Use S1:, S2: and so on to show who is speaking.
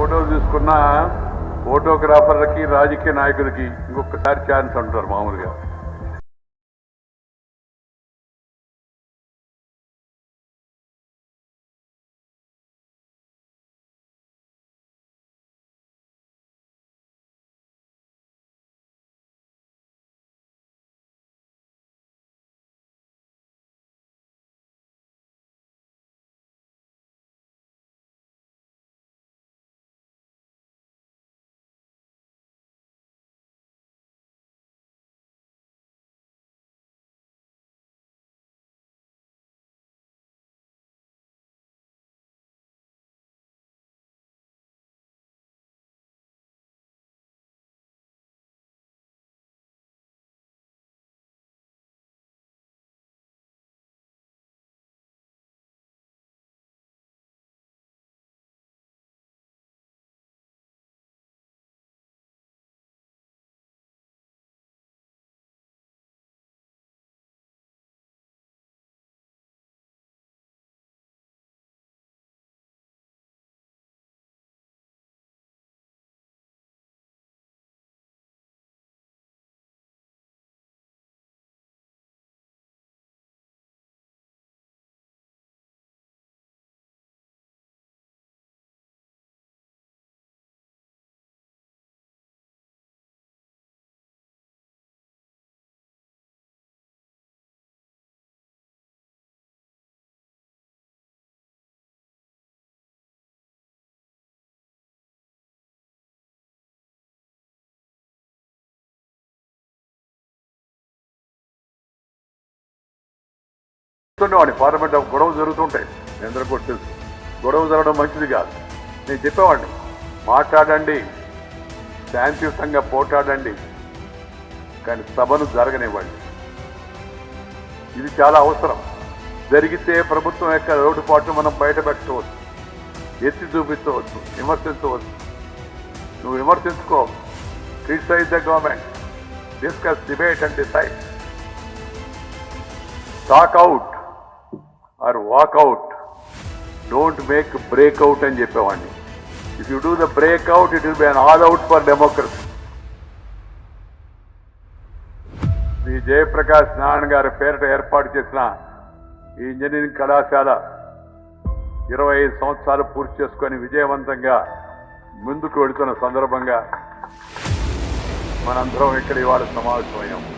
S1: ఫోటోలు తీసుకున్న ఫోటోగ్రాఫర్లకి రాజకీయ నాయకులకి ఇంకొకసారి ఛాన్స్ అంటారు మామూలుగా. చెప్తుండేవాడిని. పార్లమెంట్ గొడవ జరుగుతుంటాయి మీ అందరూ కూడా తెలుసు గొడవ జరగడం మంచిది కాదు. నేను చెప్పేవాడిని మాట్లాడండి. శాంతియుతంగా పోట్లాడండి. కానీ సభను జరగనివ్వండి. ఇది చాలా అవసరం. జరిగితే ప్రభుత్వం యొక్క లోటుపాట్లు మనం బయటపెట్టవచ్చు ఎత్తి చూపించవచ్చు. విమర్శించవచ్చు. నువ్వు విమర్శించుకో. Criticise the government discuss debate and decide talk out or walk out. Don't make breakout అని చెప్పేవాడిని. If you do the breakout it will be an all out for democracy Shri Jayaprakash Narayan గారి పేరిట ఏర్పాటు చేసిన ఈ engineering కళాశాల ఇరవై ఐదు సంవత్సరాలు పూర్తి చేసుకొని విజయవంతంగా ముందుకు వెళుతున్న సందర్భంగా మనందరం ఇక్కడ ఇవాళ సమావేశమయ్యాము